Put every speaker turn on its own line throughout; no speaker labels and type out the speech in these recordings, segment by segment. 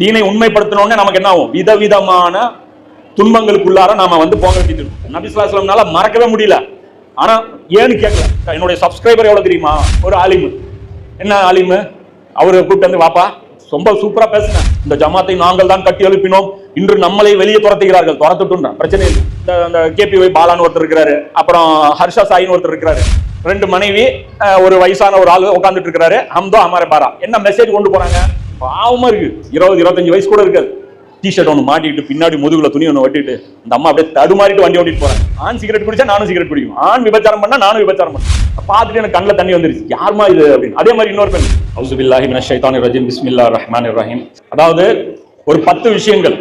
தீனை உண்மைப்படுத்தினோடனே நமக்கு என்ன ஆகும்? விதவிதமான துன்பங்களுக்குள்ளார நாம வந்து போக வேண்டியது இருக்கும் நபிஸ்லாஸ்லம்னால மறக்கவே முடியல. ஆனா ஏன்னு கேட்கல என்னுடைய சப்ஸ்கிரைபர் எவ்வளவு தெரியுமா? ஒரு ஆலிமு. என்ன ஆலிமு? அவரை கூப்பிட்டு வந்து வாப்பா ரொம்ப சூப்பரா பேசுனேன் இந்த ஜமாத்தை நாங்கள் தான் கட்டி எழுப்பினோம். இன்று நம்மளை வெளியே துரத்துகிறார்கள். துரத்துட்டுன்றேன் பிரச்சனை இல்லை. இந்த அந்த கேபி பாலான்னு ஒருத்தர் இருக்கிறாரு. அப்புறம் ஹர்ஷா சாயின்னு ஒருத்தர் இருக்கிறாரு. ரெண்டு மனைவி ஒரு வயசான ஒரு ஆள் உட்காந்துட்டு இருக்கிறாரு. ஹம்தோ அமர பாரா என்ன மெசேஜ் கொண்டு போறாங்க? பாவமா இருக்கு. இருபது இருபத்தஞ்சு வயசு கூட இருக்காது. டிஷர்ட் ஒன்று மாட்டிட்டு பின்னாடி முதுகுல துணி ஒன்று ஒட்டிட்டு அந்த அம்மா அப்படியே தடுமாறிட்டு வண்டி ஓட்டிட்டு போறேன் ஆண் சிகரெட் குடிச்சா நானும் சிகரெட் குடிக்கும் ஆண் விபச்சாரம் பண்ணா நானும் விபச்சாரம் பண்ணேன் பார்த்துட்டு எனக்கு கண்ணில் தண்ணி வந்துருச்சு. யாருமா இது அப்படின்னு. அதே மாதிரி இன்னொரு பெண். ஹவுஸ் பில்லாஹி மினஷ் ஷைத்தானிர் பிஸ்மில்லா பிஸ்மில்லாஹிர் ரஹ்மானிர் ரஹீம். அதாவது ஒரு பத்து விஷயங்கள்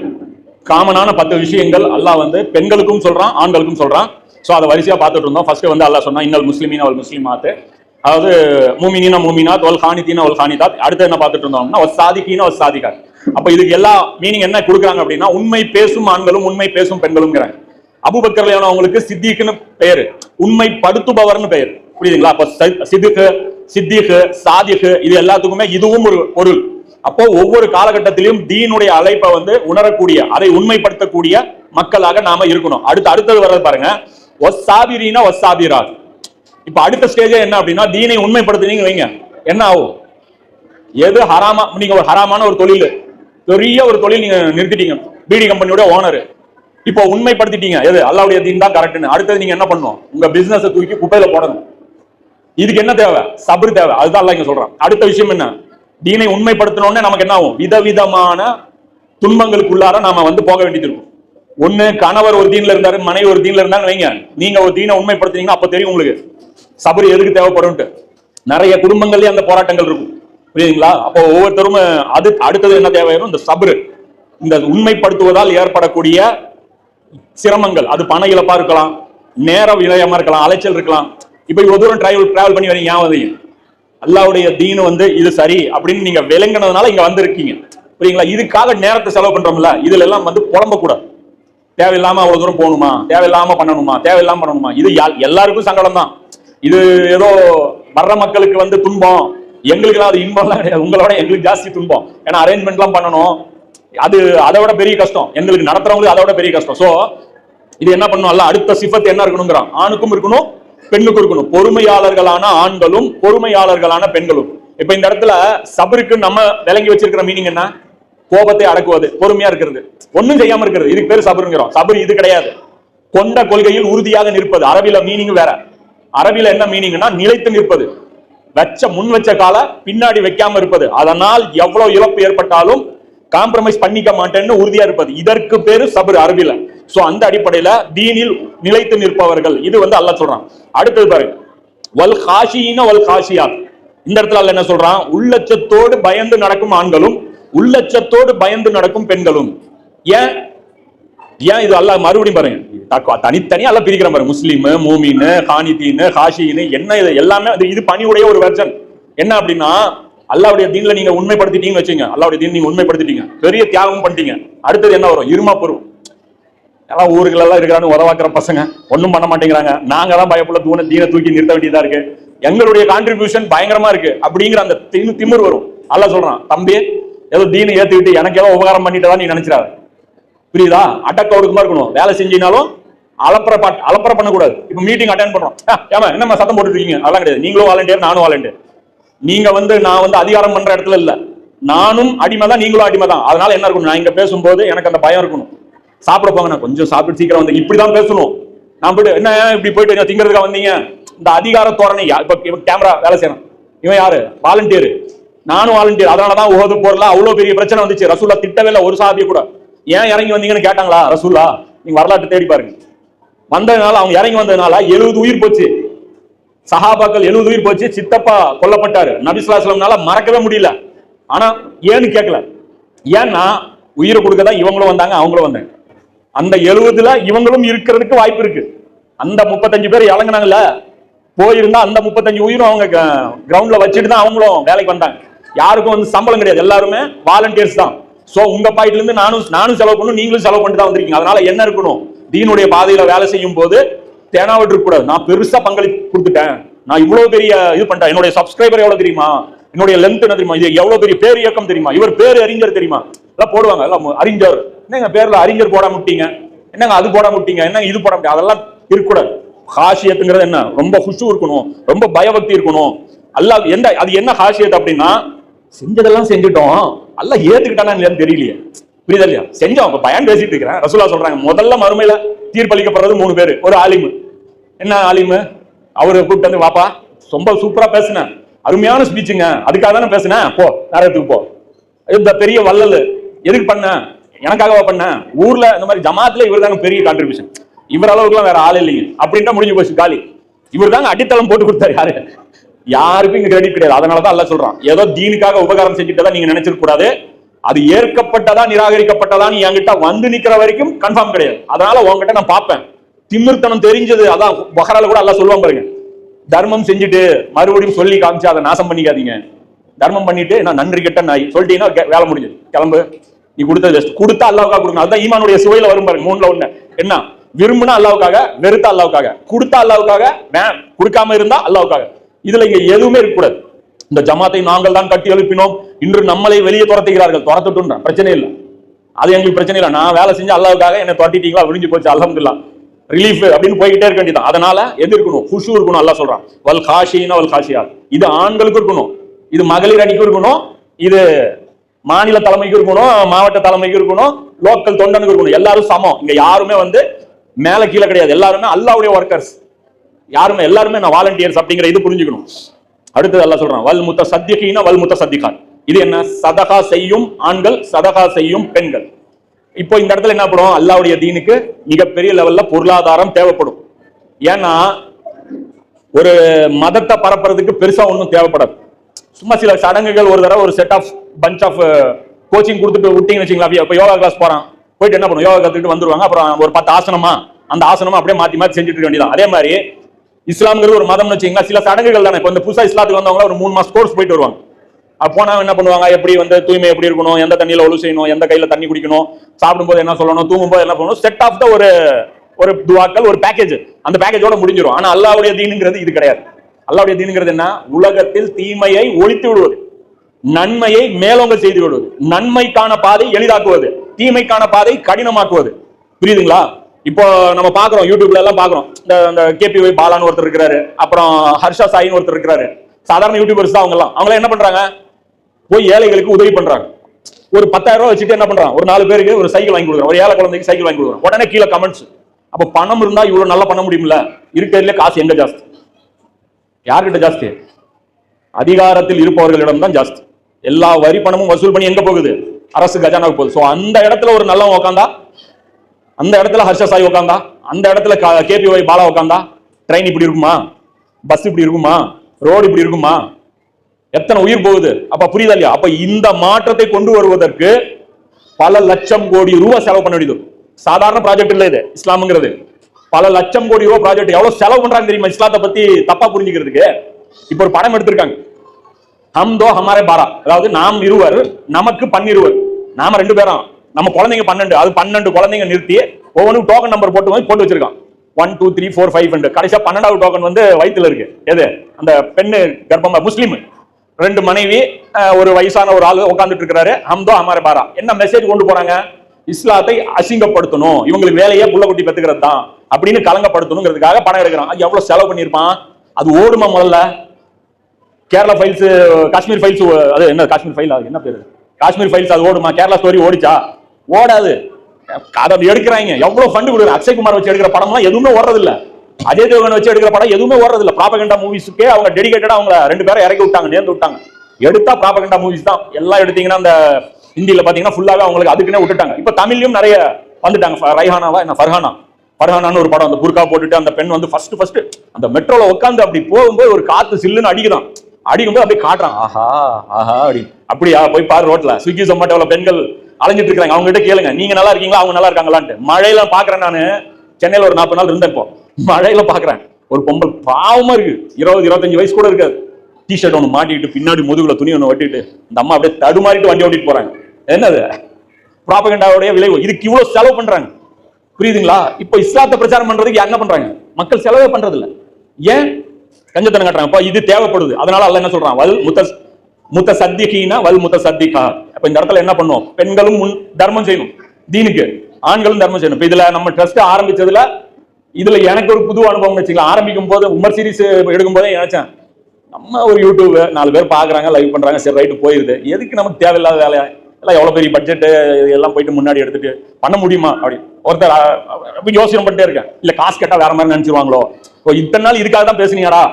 காமனான பத்து விஷயங்கள் அல்லாஹ் வந்து பெண்களுக்கும் சொல்றான் ஆண்களுக்கும் சொல்றான். ஸோ அதை வரிசையாக பார்த்துட்டு இருந்தோம். ஃபர்ஸ்ட் வந்து அல்லாஹ் சொன்னா இன்னல் முஸ்லிமீன் அவள் முஸ்லிமாத்து. அதாவது மூமினினா மூமினாத் ஒல் ஹானிதீனா ஒல் ஹானிதாத் அடுத்து என்ன பார்த்துட்டு இருந்தோம்னா ஒரு சாதிக்கீனா ஒரு சாதிக்கார் அப்ப இதுக்கு எல்லா மீனிங் என்ன கொடுக்குறாங்க அப்படின்னா உண்மை பேசும் ஆண்களும் உண்மை பேசும் பெண்களும்ங்கிறாங்க. அபுபக்கர்லையான அவங்களுக்கு சித்திக்குன்னு உண்மை படுத்துபவர்னு பெயர். புரியுதுங்களா? அப்ப ச- சிதுக்கு சித்திக்கு சாதிக்கு இது எல்லாத்துக்குமே இதுவும் ஒரு பொருள். அப்போ ஒவ்வொரு காலகட்டத்திலும் தீனுடைய அழைப்பை வந்து உணரக்கூடிய அதை உண்மைப்படுத்தக்கூடிய மக்களாக நாம இருக்கணும். அடுத்து அடுத்தது வர்றது பாருங்க. ஒஸ் சாதிராஜ இப்ப அடுத்த ஸ்டேஜே என்ன அப்படின்னா தீனை உண்மைப்படுத்துனீங்க வைங்க. என்ன ஆகும்? எது ஹராமா நீங்க ஒரு ஹராமான ஒரு தொழில். பெரிய ஒரு தொழில் நீங்க நிறுத்திட்டீங்க. பீடி கம்பெனியோட ஓனர் இப்போ உண்மைப்படுத்திட்டீங்க. எது? அல்லாவுடைய தீன் தான் கரெக்ட்னு அடுத்தது நீங்க என்ன பண்ணணும் உங்க பிசினஸ் தூக்கி குப்பையில போடணும். இதுக்கு என்ன தேவை? சபர் தேவை. அதுதான் அல்லாஹ் இங்க சொல்றான். அடுத்த விஷயம் என்ன? தீனை உண்மைப்படுத்தணும்னே நமக்கு என்ன ஆகும்? விதவிதமான துன்பங்களுக்குள்ளார நாம வந்து போக வேண்டியது இருக்கும். ஒண்ணு கணவர் ஒரு தீன்ல இருந்தாரு மனைவி ஒரு தீன்ல இருந்தாங்க வைங்க. நீங்க ஒரு தீனை உண்மைப்படுத்தினீங்கன்னா அப்ப தெரியும் உங்களுக்கு. சபரி எதுக்கு தேவைப்படும்ட்டு நிறைய குடும்பங்கள்லயே அந்த போராட்டங்கள் இருக்கும். புரியுதுங்களா? அப்போ ஒவ்வொருத்தரும் அது அடுத்தது என்ன தேவையான இந்த சபரு. இந்த உண்மைப்படுத்துவதால் ஏற்படக்கூடிய சிரமங்கள். அது பண இழப்பா இருக்கலாம் நேர விரயமா இருக்கலாம் அலைச்சல் இருக்கலாம். இப்ப இவ்வளவு தூரம் டிராவல் டிராவல் பண்ணி வரீங்க ஏன் வந்தீங்க. அல்லாவுடைய தீனு வந்து இது சரி அப்படின்னு நீங்க விளங்கினதுனால இங்க வந்திருக்கீங்க. புரியுங்களா இதுக்காக நேரத்தை செலவு பண்றோம்ல இதுல எல்லாம் வந்து புலம்ப கூடாது தேவையில்லாம அவ்வளவு தூரம் போகணுமா? தேவையில்லாம பண்ணணுமா? தேவையில்லாம பண்ணணுமா? இது எல்லாருக்கும் சங்கடம் தான் இது ஏதோ வர்ற மக்களுக்கு வந்து துன்பம். எங்களுக்கு அது இன்பம்லாம் கிடையாது. உங்களோட எங்களுக்கு ஜாஸ்தி துன்பம். ஏன்னா அரேஞ்ச்மெண்ட்லாம் பண்ணணும். அது அதை விட பெரிய கஷ்டம். எங்களுக்கு நடத்துறவங்களுக்கு அதை விட பெரிய கஷ்டம். ஸோ இது என்ன பண்ணும்? அடுத்த சிஃபத் என்ன இருக்கணுங்கிறான்? ஆணுக்கும் இருக்கணும் பெண்ணுக்கும் இருக்கணும். பொறுமையாளர்களான ஆண்களும் பொறுமையாளர்களான பெண்களும். இப்ப இந்த இடத்துல சபருக்கு நம்ம விளங்கி வச்சிருக்கிற மீனிங் என்ன? கோபத்தை அடக்குவது பொறுமையா இருக்கிறது. ஒண்ணும் செய்யாம இருக்கிறது. இதுக்கு பேர் சபருங்கிறோம். சபர் இது கிடையாது. கொண்ட கொள்கையில் உறுதியாக நிற்பது. அரபில மீனிங் வேற. அரபில என்ன மீனிங்னா நிலைத்து நிற்பது. வச்ச முன் வச்ச கால பின்னாடி வைக்காம இருப்பது. அதனால் எவ்வளவு இழப்பு ஏற்பட்டாலும் காம்ப்ரமைஸ் பண்ணிக்க மாட்டேன்னு உறுதியா இருப்பது. இதற்கு பேரு சபர் அரபில. சோ அந்த அடிப்படையில தீனில் நிலைத்து நிற்பவர்கள். இது வந்து அல்ல சொல்றான். அடுத்தது பாருங்க வல் காஷியின வல் காஷியாத். இந்த இடத்துல அல்ல என்ன சொல்றான்? உள்ளச்சத்தோடு பயந்து நடக்கும் ஆண்களும் உள்ளச்சத்தோடு பயந்து நடக்கும் பெண்களும். ஏன்? ஏன் இது அல்ல மறுபடியும் பாருங்க. தனித்தனியா எல்லாம் பிரிக்கிற மாதிரி முஸ்லீம் மூமின் ஹானிதீன் ஹாஷின்னு என்ன இது? எல்லாமே இது பணியுடைய ஒரு வெர்ஜன் என்ன அப்படின்னா அல்லாவுடைய தீன்ல நீங்க உண்மைப்படுத்திட்டீங்கன்னு வச்சுங்க அல்லாவுடைய தீன் நீங்க உண்மைப்படுத்திட்டீங்க. பெரிய தியாகம் பண்ணிட்டீங்க அடுத்தது என்ன வரும்? இருமா பொருள். எல்லாம் ஊர்கள் எல்லாம் இருக்கிறான்னு உறவாக்குற பசங்க. ஒன்றும் பண்ண மாட்டேங்கிறாங்க. நாங்க தான் பயப்புள்ள தூண தீனை தூக்கி நிறுத்த வேண்டியதா இருக்கு. எங்களுடைய கான்ட்ரிபியூஷன் பயங்கரமா இருக்கு. அப்படிங்கிற அந்த திமிர் வரும். அல்ல சொல்றான் தம்பி ஏதோ தீனை ஏத்துக்கிட்டு எனக்கு ஏதோ உபகாரம் பண்ணிட்டதா நீ நினைச்சிடாத. புரியுதா? அட்டாக் ஒடுக்கமா இருக்கணும். வேலை செஞ்சினாலும் அலப்பற பாட் அலப்பற பண்ணக்கூடாது. இப்ப மீட்டிங் அட்டன் பண்றோம். ஆ, ஏமா என்னம்மா சத்தம் போட்டுருக்கீங்க அதெல்லாம் கிடையாது. நீங்களும் வாலண்டியர் நானும் வாலண்டியர் நீங்க வந்து நான் வந்து அதிகாரம் பண்ற இடத்துல இல்ல. நானும் அடிமை தான் நீங்களும் அடிமை தான் அதனால என்ன இருக்கணும்? நான் இங்க பேசும்போது எனக்கு அந்த பயம் இருக்கணும். சாப்பிட போங்க நான் கொஞ்சம் சாப்பிட்டு சீக்கிரம் வந்து இப்படிதான் பேசணும். நான் போயிட்டு என்ன இப்படி போயிட்டு என்ன திங்கிறதுக்காக வந்தீங்க? இந்த அதிகார தோரணை இப்போ இப்ப கேமரா வேலை செய்யணும் இவன் யாரு? வாலண்டியர் நானும் வாலண்டியர் அதனாலதான் உகது போர்ல அவ்வளவு பெரிய பிரச்சனை வந்துச்சு. ரசூல்லா திட்டவே இல்லை ஒரு சாதிய கூட. ஏன் இறங்கி வந்தீங்கன்னு கேட்டாங்களா? ரசூல்லா நீங்க வரலாற்று தேடி பாருங்க. வந்ததுனால அவங்க இறங்கி வந்ததுனால எழுபது உயிர் போச்சு. சஹாபாக்கள் எழுபது உயிர் போச்சு சித்தப்பா கொல்லப்பட்டாரு. நபிசுல்லாஸ்லம்னால மறக்கவே முடியல. ஆனா ஏன்னு கேட்கல ஏன்னா உயிரை கொடுக்க தான் இவங்களும் வந்தாங்க அவங்களும் வந்தாங்க. அந்த எழுபதுல இவங்களும் இருக்கிறதுக்கு வாய்ப்பு இருக்கு. அந்த முப்பத்தஞ்சு பேர் இறங்குனாங்கல்ல போயிருந்தா அந்த முப்பத்தஞ்சு உயிரும் அவங்க கிரவுண்ட்ல வச்சுட்டு தான் அவங்களும் வேலைக்கு வந்தாங்க. யாருக்கும் வந்து சம்பளம் கிடையாது. எல்லாருமே வாலண்டியர்ஸ் தான். சோ உங்க பாயிட்ல இருந்து நானும் நானும் செலவு பண்ணணும் நீங்களும் செலவு பண்ணிட்டு தான் வந்திருக்கீங்க. அதனால என்ன இருக்கணும்? தீனுடைய பாதையில வேலை செய்யும் போது தேனாவிட்டு இருக்க கூடாது நான் பெருசா பங்களிப்பு கொடுத்துட்டேன். நான் இவ்வளவு பெரிய இது பண்ணிட்டேன் என்னுடைய சப்ஸ்கிரைபர் எவ்வளவு தெரியுமா? என்னுடைய லென்த் என்ன தெரியுமா? இது எவ்வளவு பெரிய பேர் இயக்கம் தெரியுமா? இவர் பேர் அறிஞர் தெரியுமா? எல்லாம் போடுவாங்க. எல்லாம் அறிஞர். என்னங்க பேர்ல அறிஞர் போட முட்டீங்க? என்னங்க அது போட முட்டீங்க? என்னங்க இது போட முடியும் அதெல்லாம் இருக்கக்கூடாது. ஹாஷியத்துங்கிறது என்ன? ரொம்ப ஹுஷு இருக்கணும். ரொம்ப பயபக்தி இருக்கணும். அல்லா எந்த அது என்ன ஹாஷியத் அப்படின்னா செஞ்சதெல்லாம் செஞ்சுட்டோம். அல்லாஹ் ஏத்துக்கிட்டானா இல்லையான்னு தெரியலையே. புரியுதா இல்லையா? செஞ்சோம். இப்ப பயன் பேசிட்டு இருக்கிறேன். ரசூலா சொல்றாங்க முதல்ல மறுமையில தீர்ப்பளிக்கப்படுறது மூணு பேர். ஒரு ஆலிமு. என்ன ஆலிமு? அவரை கூப்பிட்டு வந்து வாப்பா ரொம்ப சூப்பரா பேசுனேன். அருமையான ஸ்பீச்சுங்க. அதுக்காக தானே பேசுனேன். போ நேரத்துக்கு போ. இந்த பெரிய வள்ளல். எதுக்கு பண்ண? எனக்காகவா பண்ண? ஊர்ல இந்த மாதிரி ஜமாத்துல இவர் தாங்க பெரிய கான்ட்ரிபியூஷன் இவர் அளவுக்குலாம் வேற ஆள் இல்லைங்க. அப்படின்ட்டா முடிஞ்சு போச்சு காலி. இவர் தாங்க அடித்தளம் போட்டு கொடுத்தாரு யாரு? யாருக்கும் இங்க கிரெடிட் கிடையாது. அதனாலதான் தான் சொல்றான். ஏதோ தீனுக்காக உபகாரம் செஞ்சுட்டதா நீங்க நினைச்சிருக்க கூடாது அது ஏற்கப்பட்டதா நிராகரிக்கப்பட்டதா நீ என்கிட்ட வந்து நிக்கிற வரைக்கும் கன்ஃபார்ம் கிடையாது. அதனால உங்ககிட்ட நான் பார்ப்பேன். திமிர்த்தனம் தெரிஞ்சது. அதான் பஹரால கூட எல்லாம் சொல்லுவான் பாருங்க. தர்மம் செஞ்சுட்டு மறுபடியும் சொல்லி காமிச்சு அதை நாசம் பண்ணிக்காதீங்க. தர்மம் பண்ணிட்டு நான் நன்றி கெட்ட நாய் சொல்லிட்டீங்கன்னா வேலை முடிஞ்சது. கிளம்பு. நீ கொடுத்தது ஜஸ்ட் கொடுத்தா அல்லாவுக்காக கொடுங்க அதுதான் ஈமானுடைய சுவையில வரும் பாருங்க. மூணுல ஒண்ணு. என்ன? விரும்புனா அல்லாவுக்காக வெறுத்தா அல்லாவுக்காக கொடுத்தா அல்லாவுக்காக வே- கொடுக்காம இருந்தா அல்லாவுக்காக இதுல இங்க எதுவுமே இருக்கக்கூடாது. இந்த ஜமாத்தை நாங்கள் தான் கட்டி எழுப்பினோம். இன்று நம்மளை வெளியே துரத்துகிறார்கள். துரத்துட்டுன்ற பிரச்சனை இல்லை. அது எங்களுக்கு பிரச்சனை இல்லை. நான் வேலை செஞ்சு அல்லாவுக்காக என்ன தொட்டிட்டீங்களா விழிஞ்சு போச்சு. அல்ஹம்துலில்லாஹ் ரிலீஃப் அப்படின்னு போய்கிட்டே இருக்க வேண்டியதான் அதனால எது இருக்கணும்? குஷு இருக்கணும் அல்லா சொல்றான். வல் காஷினா வல் காஷியா இது ஆண்களுக்கு இருக்கணும். இது மகளிர் அணிக்கு இருக்கணும். இது மாநில தலைமைக்கு இருக்கணும். மாவட்ட தலைமைக்கு இருக்கணும். லோக்கல் தொண்டனுக்கு இருக்கணும். எல்லாரும் சமம். இங்க யாருமே வந்து மேல கீழே கிடையாது. எல்லாருமே அல்லாவுடைய ஒர்க்கர்ஸ் யாருமே எல்லாருமே நான் வாலண்டியர்ஸ் அப்படிங்கிற இது புரிஞ்சுக்கணும். அடுத்தது எல்லாம் சொல்றான் வல் முத்த சத்தியகீன வல் முத்த சத்திகான் இது என்ன? சதகா செய்யும் ஆண்கள் சதகா செய்யும் பெண்கள். இப்போ இந்த இடத்துல என்ன பண்ணுவோம் அல்லாவுடைய தீனுக்கு மிகப்பெரிய லெவல்ல பொருளாதாரம் தேவைப்படும். ஏன்னா ஒரு மதத்தை பரப்புறதுக்கு பெருசா ஒன்றும் தேவைப்படாது. சும்மா சில சடங்குகள் ஒரு தடவை ஒரு set of punch of coaching கொடுத்துட்டு விட்டீங்கன்னு வச்சுங்களா இப்போ யோகா கிளாஸ் போறான். போயிட்டு என்ன பண்ணுவோம் யோகா கத்துக்கிட்டு வந்துருவாங்க. அப்புறம் ஒரு பத்து ஆசனமா அந்த ஆசனமா அப்படியே மாத்தி மாத்தி செஞ்சுட்டு வேண்டியதான் அதே மாதிரி இஸ்லாம்ங்கிறது ஒரு மதம்னு வச்சுங்களா சில சடங்குகள் தானே. இப்போ இந்த புதுசாக இஸ்லாத்துக்கு வந்தவங்க ஒரு மூணு மாசம் கோர்ஸ் போயிட்டு வருவாங்க. அப்போனா என்ன பண்ணுவாங்க? எப்படி வந்து தூய்மை எப்படி இருக்கணும்? எந்த தண்ணியில் ஒழு செய்யணும்? எந்த கையில் தண்ணி குடிக்கணும்? சாப்பிடும்போது என்ன சொல்லணும்? தூங்கும்போது என்ன பண்ணணும்? செட் ஆஃப் த ஒரு ஒரு துவாக்கள் ஒரு பேக்கேஜ் அந்த பேக்கேஜோட முடிஞ்சிடும் ஆனால் அல்லாவுடைய தீனுங்கிறது இது கிடையாது. அல்லாவுடைய தீனுங்கிறது என்ன? உலகத்தில் தீமையை ஒழித்து விடுவது. நன்மையை மேலோங்க செய்து விடுவது. நன்மைக்கான பாதை எளிதாக்குவது. தீமைக்கான பாதை கடினமாக்குவது. புரியுதுங்களா? இப்போ நம்ம பாக்குறோம் யூடியூப்ல எல்லாம் பாக்குறோம் இந்த இந்த கேபிஒய் பாலான்னு ஒருத்தர் இருக்கிறாரு. அப்புறம் ஹர்ஷா சாயின்னு ஒருத்தர் இருக்கிறாரு. சாதாரண யூடியூபர்ஸ் தான் அவங்க எல்லாம் அவங்க என்ன பண்றாங்க? போய் ஏழைகளுக்கு உதவி பண்றாங்க. ஒரு பத்தாயிரம் ரூபாய் வச்சுட்டு என்ன பண்றான் ஒரு நாலு பேருக்கு ஒரு சைக்கிள் வாங்கி கொடுக்குறோம் ஒரு ஏழை குழந்தைக்கு சைக்கிள் வாங்கி கொடுக்குறோம் உடனே கீழே கமெண்ட்ஸ் அப்போ பணம் இருந்தா இவ்வளவு நல்லா பண்ண முடியும்ல? இருக்கிறதுல காசு எங்க ஜாஸ்தி? யார்கிட்ட ஜாஸ்தி? அதிகாரத்தில் இருப்பவர்களிடம் தான் ஜாஸ்தி. எல்லா வரி பணமும் வசூல் பண்ணி எங்க போகுது? அரசு கஜானாவுக்கு போகுது. சோ அந்த இடத்துல ஒரு நல்லவன் உட்காந்தா அந்த இடத்துல ஹர்ஷ சாய் உட்காந்தா அந்த இடத்துல கேபிஒய் பாலா உட்காந்தா ட்ரெயின் இப்படி இருக்குமா? பஸ் இப்படி இருக்குமா? ரோடு இப்படி இருக்குமா? எத்தனை உயிர் போகுது? அப்ப புரியுதா இல்லையா? அப்ப இந்த மாற்றத்தை கொண்டு வருவதற்கு பல லட்சம் கோடி ரூபாய் செலவு பண்ண வேண்டியது. சாதாரண ப்ராஜெக்ட் இல்ல இது இஸ்லாம்ங்கிறது. பல லட்சம் கோடி ரூபாய் ப்ராஜெக்ட் எவ்வளவு செலவு பண்றாங்க தெரியுமா? இஸ்லாத்தை பத்தி தப்பா புரிஞ்சுக்கிறதுக்கு. இப்ப ஒரு படம் எடுத்திருக்காங்க. ஹம் தோ ஹமாரே பாரா. அதாவது நாம் இருவர் நமக்கு பன்னிருவர். நாம ரெண்டு பேரும் நம்ம குழந்தைங்க பன்னெண்டு அது பன்னெண்டு குழந்தைங்க நிறுத்தி ஒவ்வொன்றும் டோக்கன் நம்பர் போட்டு வந்து போட்டு வச்சிருக்கான். One two three four five கடைசியா பன்னெண்டாவது டோக்கன் வந்து வயிற்றுல இருக்கு. எது? அந்த பெண்ணு கர்ப்பமா முஸ்லீம். ரெண்டு மனைவி ஒரு வயசான ஒரு ஆளு உட்காந்துட்டு இருக்கிறாரு. ஹம்தோ அமர பாரா. என்ன மெசேஜ் கொண்டு போறாங்க? இஸ்லாத்தை அசிங்கப்படுத்தணும். இவங்களுக்கு வேலையே புள்ள குட்டி பெத்துக்கிறது தான். அப்படின்னு கலங்கப்படுத்தணுங்கிறதுக்காக பணம் எடுக்கிறான். அது எவ்வளவு செலவு பண்ணியிருப்பான்? அது ஓடுமா முதல்ல? கேரளா ஃபைல்ஸ் காஷ்மீர் ஃபைல்ஸ் அது என்ன காஷ்மீர் ஃபைல் அது? என்ன பேரு? காஷ்மீர் ஃபைல்ஸ் அது ஓடுமா? கேரளா ஸ்டோரி ஓடிச்சா? ஓடாது. அதை எடுக்கிறாங்க. எவ்வளவு ஃபண்டு கொடுக்குற அக்ஷய் குமார் வச்சு எடுக்கிற படம்லாம் எதுவுமே ஓடுறது இல்ல அஜய் தேவகன் வச்சு எடுக்கிற படம் எதுவுமே ஓடுறது இல்ல ப்ராபகண்டா மூவிஸ்க்கே அவங்க டெடிகேட்டடா அவங்க ரெண்டு பேரும் இறக்கி விட்டாங்க நேர்ந்து விட்டாங்க. எடுத்தா ப்ராபகண்டா மூவிஸ் தான். எல்லாம் எடுத்தீங்கன்னா அந்த ஹிந்தியில பாத்தீங்கன்னா ஃபுல்லாவே அவங்களுக்கு அதுக்குன்னே விட்டுட்டாங்க. இப்ப தமிழ்லயும் நிறைய வந்துட்டாங்க. ரைஹானாவா? என்ன ஃபர்ஹானா? ஃபர்ஹானான்னு ஒரு படம். அந்த புர்கா போட்டுட்டு அந்த பெண் வந்து ஃபர்ஸ்ட் ஃபர்ஸ்ட் அந்த மெட்ரோல உட்காந்து அப்படி போகும்போது ஒரு காத்து சில்லுன்னு அடிக்குதான். அடிக்கும்போது அப்படியே காட்டுறான். ஆஹா ஆஹா அப்படி. அப்படியா? போய் பாரு ரோட்ல. ஸ்விக்கி ஜொமேட்டோல பெண்கள் அலைஞ்சிட்டு இருக்காங்க அவங்க கிட்ட கேளுங்க. நீங்க நல்லா இருக்கீங்களா? அவங்க நல்லா இருக்காங்களான்ட்டு. மழையில பாக்குறேன் நானு. சென்னையில ஒரு நாற்பது நாள் இருந்தேன் இப்போ. மழையில பாக்குறேன் ஒரு பொம்பல் பாவமா இருக்கு. இருபது இருபத்தஞ்சு வயசு கூட இருக்காது. டிஷர்ட் ஒன்று மாட்டிக்கிட்டு பின்னாடி முதுகுல துணி ஒன்று ஒட்டிட்டு இந்த அம்மா அப்படியே தடுமாறிட்டு வண்டி ஓட்டிட்டு போறாங்க. என்னது? ப்ராபகண்டாவுடைய விளைவு. இதுக்கு இவ்வளவு செலவு பண்றாங்க. புரியுதுங்களா? இப்போ இஸ்லாத்தை பிரச்சாரம் பண்றதுக்கு யார் என்ன பண்றாங்க? மக்கள் செலவே பண்றது இல்லை ஏன்? கஞ்சத்தனம் காட்டுறாங்க. இது தேவைப்படுது. அதனால அல்ல என்ன சொல்றான்? வல் முத்த முத்த சத்திகீனா வல் முத்த சத்திகா அப்ப இந்த இடத்துல என்ன பண்ணும்? பெண்களும் முன் தர்மம் செய்யணும். தீனுக்கு. ஆண்களும் தர்மம் செய்யணும். இப்ப இதுல நம்ம ட்ரஸ்ட் ஆரம்பிச்சதுல இதுல எனக்கு ஒரு புது அனுபவம் வச்சுக்கலாம். ஆரம்பிக்கும் போது உமர் சீரிஸ் எடுக்கும் போதே நினைச்சேன் நம்ம ஒரு யூடியூப் நாலு பேர் பாக்குறாங்க லைவ் பண்றாங்க சரி ரைட்டு போயிருது. எதுக்கு நமக்கு தேவையில்லாத வேலை? எல்லாம் எவ்வளவு பெரிய பட்ஜெட்டு எல்லாம் போயிட்டு முன்னாடி எடுத்துட்டு பண்ண முடியுமா? அப்படி. ஒருத்தர் யோசனை பண்ணிட்டே இருக்கேன். இல்ல காசு கேட்டா வேற மாதிரி நினைச்சிருவாங்களோ? ஓ இத்தனை நாள் இதுக்காக தான் பேசுனீங்கடா.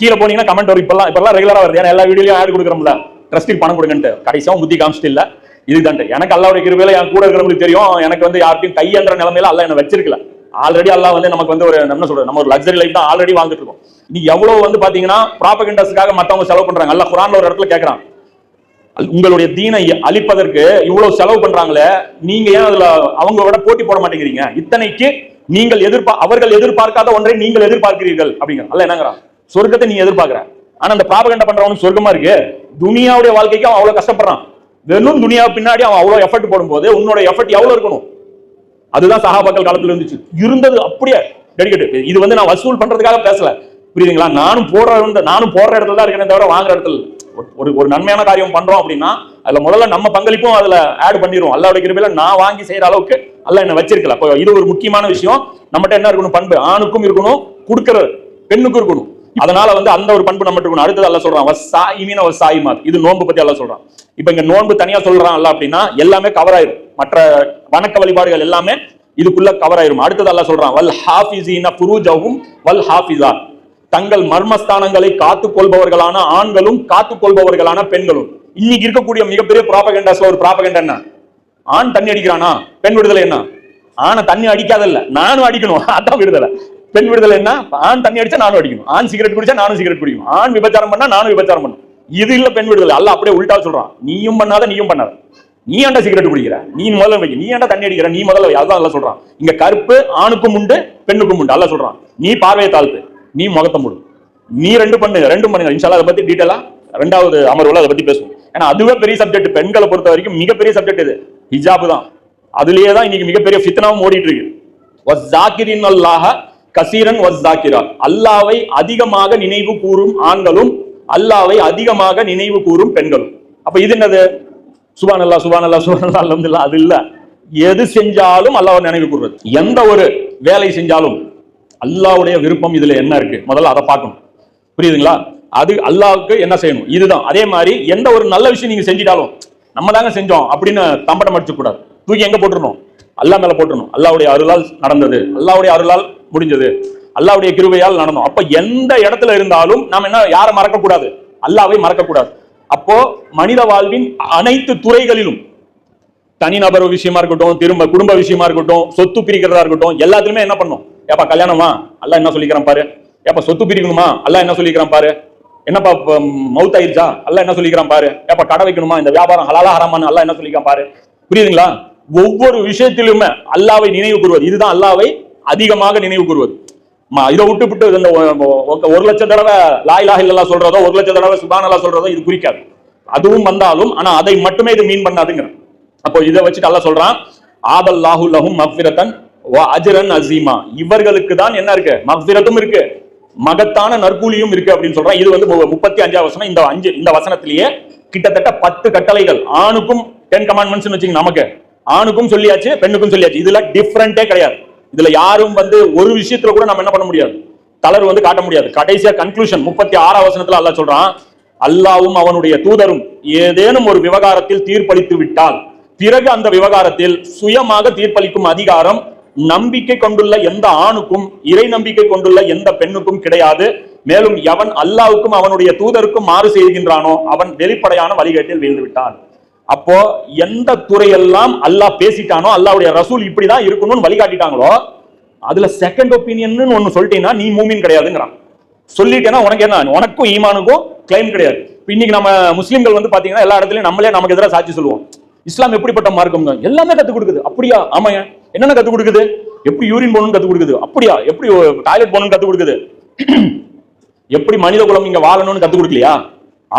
கீழே போனீங்கன்னா கமெண்ட் வரும். இப்பெல்லாம் இப்பெல்லாம் ரெகுலரா வருது. ஏன்னா எல்லா வீடியோலயும் ஆட் கொடுக்குறோம்ல. ட்ரஸ்டில் பணம் கொடுங்கன்ட்டு. கடைசியாவும் புத்தி காமிச்சிட்டு இல்ல. இதுதான்ட்டு. எனக்கு அல்லாவுடைய கிருபையில என் கூட இருக்கிறவங்களுக்கு தெரியும். எனக்கு வந்து யார்ட்டையும் கையேந்திர நிலைமையில அல்ல என்ன வச்சிருக்கல. ஆல்ரெடி அல்லா வந்து நமக்கு வந்து ஒரு என்ன சொல்றது? நம்ம ஒரு லக்ஸரி லைஃப் தான் ஆல்ரெடி வாழ்ந்துட்டு இருக்கோம். நீ எவ்வளவு வந்து பாத்தீங்கன்னா ப்ராபகண்டஸ்க்காக மத்தவங்க செலவு பண்றாங்க. அல்ல குரான்ல ஒரு இடத்துல கேட்கறான் உங்களுடைய தீனை அழிப்பதற்கு இவ்வளவு செலவு பண்றாங்களே நீங்க ஏன் அதுல அவங்க விட போட்டி போட மாட்டேங்கிறீங்க? இத்தனைக்கு நீங்கள் எதிர்பா அவர்கள் எதிர்பார்க்காத ஒன்றை நீங்கள் எதிர்பார்க்கிறீர்கள். அப்படிங்கிற அல்ல என்னங்கிறான்? சொர்க்கத்தை நீ எதிர்பார்க்கற. ஆனா அந்த ப்ராபகண்ட பண்றவனுக்கு சொர்க்கமா இருக்கு. துனியாவுடைய வாழ்க்கைக்கு அவன் அவ்வளவு கஷ்டப்படுறான். வெறும் துனியா பின்னாடி அவன் அவ்வளவு எஃபர்ட் போடும்போது உன்னோட எஃபர்ட் எவ்வளவு இருக்கணும்? அதுதான் சகாபாக்கள் காலத்துல இருந்துச்சு. இருந்தது அப்படியே டெடிக்கேட் இது வந்து நான் வசூல் பண்றதுக்காக பேசல. புரியுதுங்களா? நானும் போடுற நானும் போடுற இடத்துல தான் இருக்கிறேன் தவிர வாங்குற இடத்துல ஒரு- ஒரு ஒரு நன்மையான காரியம் பண்றோம் அப்படின்னா அதுல முதல்ல நம்ம பங்களிப்பும் அதுல ஆட் பண்ணிடுவோம் அல்லாவுடைய கிருபையில நான் வாங்கி செய்யற அளவுக்கு அல்ல என்ன வச்சிருக்கல. இது ஒரு முக்கியமான விஷயம். நம்மகிட்ட என்ன இருக்கணும்? பண்பு. ஆணுக்கும் இருக்கணும் கொடுக்கற பெண்ணுக்கும் இருக்கணும். அதனால வந்து அந்த ஒரு பண்பு நம்ம இருக்கணும் அடுத்தது அல்ல சொல்றான் வசாயிமீன வசாயிமாத் இது நோன்பு பத்தி அல்ல சொல்றான். இப்ப இங்க நோன்பு தனியா சொல்றான் அல்ல அப்படின்னா எல்லாமே கவர் ஆயிரும். மற்ற வணக்க வழிபாடுகள் எல்லாமே இதுக்குள்ள கவர் ஆயிரும். அடுத்தது அல்ல சொல்றான் வல் ஹாஃபிசீன புரூஜவும் வல் ஹாஃபிசா தங்கள் மர்மஸ்தானங்களை காத்துக் கொள்பவர்களான ஆண்களும் காத்துக் கொள்பவர்களான பெண்களும். இன்னைக்கு இருக்கக்கூடிய மிகப்பெரிய ப்ராபகண்டாஸ்ல ஒரு ப்ராபகண்டா என்ன? ஆண் தண்ணி அடிக்கிறானா? பெண் விடுதலை என்ன? ஆனா தண்ணி அடிக்காதல்ல. நானும் அடிக்கணும். அதான் விடுதலை. பெண் விடுதலை என்ன? ஆண் தண்ணி அடிச்சா நானும் அடிக்கணும். ஆண் சிகரெட் குடிச்சா நானும் சிகரெட் குடிக்கும் ஆண் விபச்சாரம் பண்ணா நானும் விபச்சாரம் பண்ணும் இது இல்ல பெண் விடுதலை. அல்ல அப்படியே உள்டா சொல்றான். நீயும் பண்ணாத நீயும் பண்ணாத. நீ ஏன்டா சிகரெட் குடிக்கிற? நீ முதல்ல வைக்க நீ ஏன்டா தண்ணி அடிக்கிற? நீ முதல்ல வை. அதான் அல்ல சொல்றான். இங்க கருப்பு ஆணுக்கும் உண்டு பெண்ணுக்கும் உண்டு. அல்ல சொல்றான். நீ பார்வையை தாழ்த்து. நீ முகத்தை முடு. நீ ரெண்டு பண்ணு ரெண்டும் பண்ணுங்க. இன்ஷால்லா அதை பத்தி டீட்டெயிலா ரெண்டாவது அமர்வுல அதை பத்தி பேசுவோம். ஏன்னா அதுவே பெரிய சப்ஜெக்ட் பெண்களை பொறுத்த வரைக்கும் மிகப்பெரிய சப்ஜெக்ட் இது. ஹிஜாப் தான். அதுலயே தான் இன்னைக்கு மிகப்பெரிய ஃபித்னாவும் ஓடிட்டு இருக்கு. கசீரன் அல்லாஹ கசீரன் அல்லாவை அதிகமாக நினைவு கூறும் ஆண்களும் அல்லாவை அதிகமாக நினைவு கூறும் பெண்களும். அப்ப இது என்னது? சுபான் அல்லா சுபான் அல்லா சுபான் அல்லா அல்ஹம்துலில்லாஹ் அது இல்ல. எது செஞ்சாலும் அல்லாவை நினைவு கூறுறது. எந்த ஒரு வேலை செஞ்சாலும் அல்லாஹ்வுடைய விருப்பம் இதுல என்ன இருக்கு? முதல்ல அதை பார்க்கணும். புரியுதுங்களா? அது அல்லாவுக்கு என்ன செய்யணும்? இதுதான். அதே மாதிரி எந்த ஒரு நல்ல விஷயம் நீங்க செஞ்சிட்டாலும் நம்ம தாங்க செஞ்சோம் அப்படின்னு தம்பட்டம் அடிச்சு கூடாது தூக்கி எங்க போட்டுருணும் அல்லாஹ் மேல போட்டணும் அல்லாவுடைய அருளால் நடந்தது. அல்லாவுடைய அருளால் முடிஞ்சது. அல்லாவுடைய கிருபையால் நடந்தோம். அப்ப எந்த இடத்துல இருந்தாலும் நாம என்ன யாரை மறக்க கூடாது மறக்கக்கூடாது. மறக்க கூடாது அப்போ மனித வாழ்வின் அனைத்து துறைகளிலும் தனிநபர் விஷயமா இருக்கட்டும் திரும்ப குடும்ப விஷயமா இருக்கட்டும் சொத்து பிரிக்கிறதா இருக்கட்டும் எல்லாத்துலயுமே என்ன பண்ணும் ஏப்பா கல்யாணமா அல்லாஹ் என்ன சொல்லிக்கிறான் பாரு. ஏப்பா சொத்து பிரிக்கணுமா? அல்லாஹ் என்ன சொல்லிக்கிறான் பாரு. என்னப்பா மவுத் ஆயிருச்சா? அல்லாஹ் என்ன சொல்லிக்கிறான் பாரு. ஏப்பா கடை வைக்கணுமா? இந்த வியாபாரம் ஹலாலா ஹராமான்னு அல்ல என்ன சொல்லிக்கிறான் பாரு. புரியுதுங்களா? ஒவ்வொரு விஷயத்திலுமே அல்லாவை நினைவு கூறுவது. இதுதான் அல்லாவை அதிகமாக நினைவு கூறுவது. இதை விட்டு விட்டு இந்த ஒரு லட்சம் தடவை லாய் இலாஹ இல்லல்லாஹ் சொல்றதோ ஒரு லட்சம் தடவை சுபானல்லா சொல்றதோ இது குறிக்காது. அதுவும் வந்தாலும் ஆனா அதை மட்டுமே இது மீன் பண்ணாதுங்கிற. அப்போ இதை வச்சுட்டு அல்ல சொல்றான் ஆதல்லாஹு லஹும் மஃபிரத்தன் வ அசீமா இவர்களுக்கு தான் என்ன இருக்கு? மஃபிரத்தும் இருக்கு. மகத்தான நற்கூலியும் இருக்கு அப்படின்னு சொல்றான். இது வந்து முப்பத்தி அஞ்சாவது வசனம். இந்த அஞ்சு இந்த வசனத்திலேயே கிட்டத்தட்ட பத்து கட்டளைகள். ஆணுக்கும் டென் கமாண்ட்மெண்ட்ஸ் வச்சுங்க நமக்கு. ஆணுக்கும் சொல்லியாச்சு பெண்ணுக்கும் சொல்லியாச்சு. இதுல டிஃப்ரெண்டே கிடையாது. இதுல யாரும் வந்து ஒரு விஷயத்துல கூட நம்ம என்ன பண்ண முடியாது. தளர்வு வந்து காட்ட முடியாது. கடைசியா கன்க்ளூஷன் முப்பத்தி ஆறாம் வசனத்துல அல்லாஹ் சொல்றான் அல்லாவும் அவனுடைய தூதரும் ஏதேனும் ஒரு விவகாரத்தில் தீர்ப்பளித்து விட்டால் பிறகு அந்த விவகாரத்தில் சுயமாக தீர்ப்பளிக்கும் அதிகாரம் நம்பிக்கை கொண்டுள்ள எந்த ஆணுக்கும் இறை நம்பிக்கை கொண்டுள்ள எந்த பெண்ணுக்கும் கிடையாது. மேலும் எவன் அல்லாவுக்கும் அவனுடைய தூதருக்கும் மாறு செய்கின்றானோ அவன் வெளிப்படையான வழிகேட்டில் வீழ்ந்து விட்டான். அப்போ எந்த துறையெல்லாம் அல்லாஹ் பேசிட்டானோ அல்லாவுடைய ரசூல் இப்படிதான் இருக்கணும்னு வழிகாட்டிட்டாங்களோ அதுல செகண்ட் ஒப்பீனியன் ஒன்னு சொல்லிட்டீங்கன்னா நீ மூமின் கிடையாதுங்கிறான். சொல்லிட்டேன்னா உனக்கு என்ன உனக்கும் ஈமானுக்கும் கிளைம் கிடையாது. இன்னைக்கு நம்ம முஸ்லிம்கள் வந்து பாத்தீங்கன்னா எல்லா இடத்துலயும் நம்மளே நமக்கு எதிராக சாட்சி சொல்லுவோம். இஸ்லாம் எப்படிப்பட்ட மார்க்கம்? எல்லாமே கத்துக் கொடுக்குது. அப்படியா? ஆமாங்க. என்னென்ன கத்துக் கொடுக்குது? எப்படி யூரின் போகணும்னு கத்துக் கொடுக்குது? அப்படியா? எப்படி டாய்லெட் போகணும்னு கத்து கொடுக்குது? எப்படி மனித குலம் இங்க வாழணும்னு கத்துக் கொடுக்கலையா?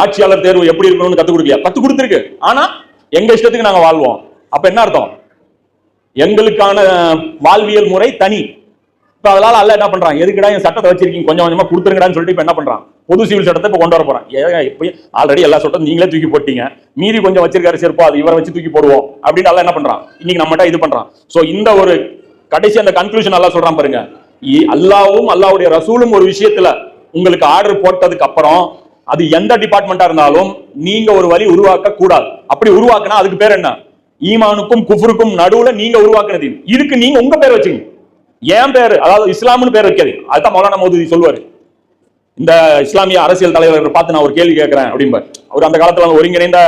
ஆட்சியாளர் தேர்வு எப்படி இருக்கணும்னு கத்துக் கொடுக்கலையா? கத்து கொடுத்துருக்கு. ஆனா எங்க இஷ்டத்துக்கு நாங்க வாழ்வோம். அப்ப என்ன அர்த்தம்? எங்களுக்கான வாழ்வியல் முறை தனி. இப்ப அதனால அல்ல என்ன பண்றான்? எதுக்குடா என் சட்டத்தை வச்சிருக்கீங்க? கொஞ்சம் கொஞ்சமா கொடுத்துருங்கடான்னு சொல்லிட்டு இப்ப என்ன பண்றான்? பொது சிவில் சட்டத்தை இப்ப கொண்டு வர போறான். ஆல்ரெடி எல்லா சட்டம் நீங்களே தூக்கி போட்டீங்க. மீதி கொஞ்சம் வச்சிருக்காரு சிறப்பா அது இவரை வச்சு தூக்கி போடுவோம். அப்படின்னு எல்லாம் என்ன பண்றான்? இன்னைக்கு நம்மகிட்ட இது பண்றான். சோ இந்த ஒரு கடைசி அந்த கன்க்ளூஷன் எல்லாம் சொல்றான் பாருங்க. இ- அல்லாவும் அல்லாவுடைய ரசூலும் ஒரு விஷயத்துல உங்களுக்கு ஆர்டர் போட்டதுக்கு அப்புறம் அது எந்த டிபார்ட்மெண்டா இருந்தாலும் நீங்க ஒரு வரி உருவாக்க கூடாது அப்படி உருவாக்குனா அதுக்கு பேர் என்ன? ஈமானுக்கும் குஃபருக்கும் நடுவுல நீங்க உருவாக்குனது. இதுக்கு நீங்க உங்க பேர் வச்சுங்க ஏன் பேரு அதாவது இஸ்லாம்னு பேர் வைக்காது. அதுதான் மௌலானா மோதுதி சொல்லுவாரு. இந்த இஸ்லாமிய அரசியல் தலைவர் பார்த்து நான் ஒரு கேள்வி கேட்கிறேன் அப்படிம்பார். அவர் அந்த காலத்துல ஒருங்கிணைந்த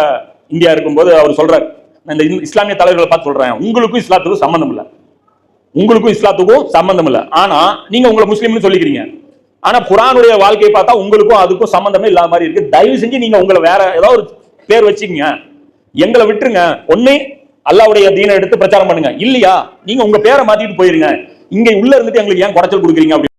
இந்தியா இருக்கும்போது அவர் சொல்றாரு. நான் இந்த இஸ்லாமிய தலைவர்களை பார்த்து சொல்றேன். உங்களுக்கும் இஸ்லாத்துக்கும் சம்பந்தம் இல்லை. உங்களுக்கும் இஸ்லாத்துக்கும் சம்பந்தம் இல்லை. ஆனா நீங்க உங்களை முஸ்லீம்னு சொல்லிக்கிறீங்க. ஆனா குரானுடைய வாழ்க்கையை பார்த்தா உங்களுக்கும் அதுக்கும் சம்பந்தமே இல்லாத மாதிரி இருக்கு. தயவு செஞ்சு நீங்க உங்களை வேற ஏதாவது ஒரு பேர் வச்சுக்கங்க. எங்களை விட்டுருங்க. ஒண்ணு அல்லாவுடைய தீனை எடுத்து பிரச்சாரம் பண்ணுங்க. இல்லையா? நீங்க உங்க பேரை மாத்திட்டு போயிருங்க. இங்க உள்ள இருந்துட்டு எங்களுக்கு ஏன் குறைச்சல் கொடுக்குறீங்க அப்படி